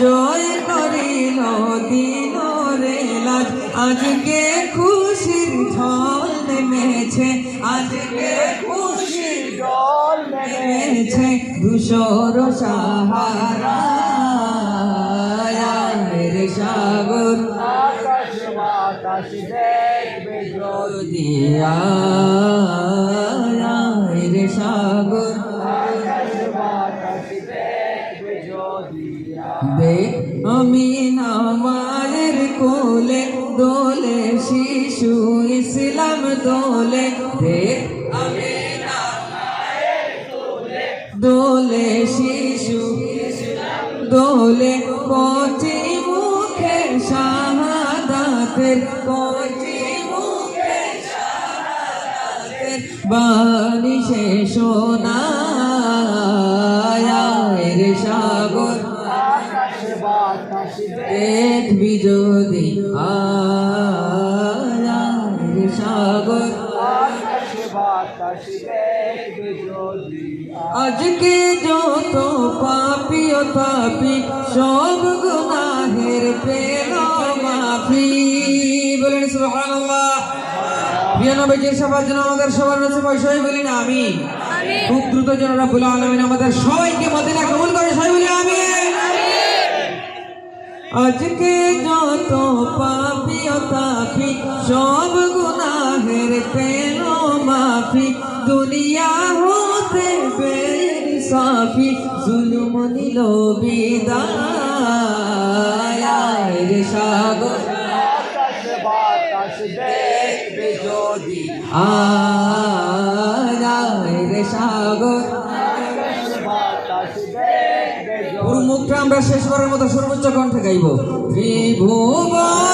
জয় করিল দিন রে আজকে খুশির ঝল নেমেছে আজকে খুশির নেমে নেমেছে ধূসর সাহারা সাগর। আকাশে বাতাস দেখবে দিয়া রে সাগর। দেখ আমি নামায়ের কোলে দোলে শিশু ইসলাম দোলে দেখ দোলে শিশু দোলে কচি মুখে শাহাদাতের কচি মুখে শাহাদাতের বাণী সে সোনায় রে সাগর যদি আয়। রে সাগর। আজকে যত পাপি ও তাপি সব গুনাহের পেল মাফি। বলেন সুবহানাল্লাহ। প্রিয় নবীজির সবার জন্য আমাদের সবার বলি না আমি খুব দ্রুত যেন রাব্বুল আলামিন আমাদের সবাইকে মদিনা কবুল করে সবাই বলি আমি আজকে যত পাপি ও তাপি সব পেল মাফি দুনিয়া হতে বের সাফি জুলুম নিল বিদায়। রে সাগর। আয় রে সাগর। মুখটা আমরা শেষবারের মতো সর্বোচ্চ কণ্ঠে গাইব। ত্রিভুবনের